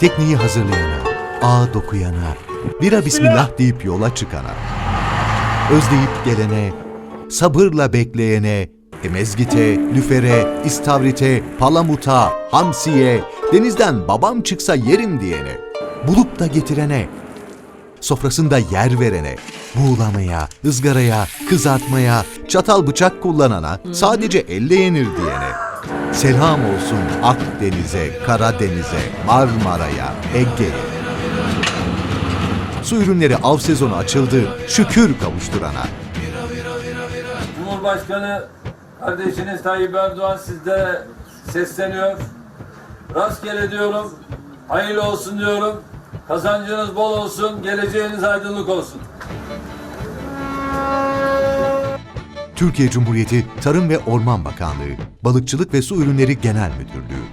tekneyi hazırlayana, ağa dokuyana, bira bismillah deyip yola çıkana, özleyip gelene, sabırla bekleyene, e, mezgite, lüfere, istavrite, palamuta, hamsiye, denizden babam çıksa yerim diyene, bulup da getirene, sofrasında yer verene, buğulamaya, ızgaraya, kızartmaya, çatal bıçak kullanana, sadece elle yenir diyene. Selam olsun Akdeniz'e, Karadeniz'e, Marmara'ya, Ege'ye. Su ürünleri av sezonu açıldı, şükür kavuşturana. Cumhurbaşkanı kardeşiniz Tayyip Erdoğan sizlere sesleniyor. Rastgele diyorum, hayırlı olsun diyorum. Kazancınız bol olsun, geleceğiniz aydınlık olsun. Türkiye Cumhuriyeti Tarım ve Orman Bakanlığı, Balıkçılık ve Su Ürünleri Genel Müdürlüğü,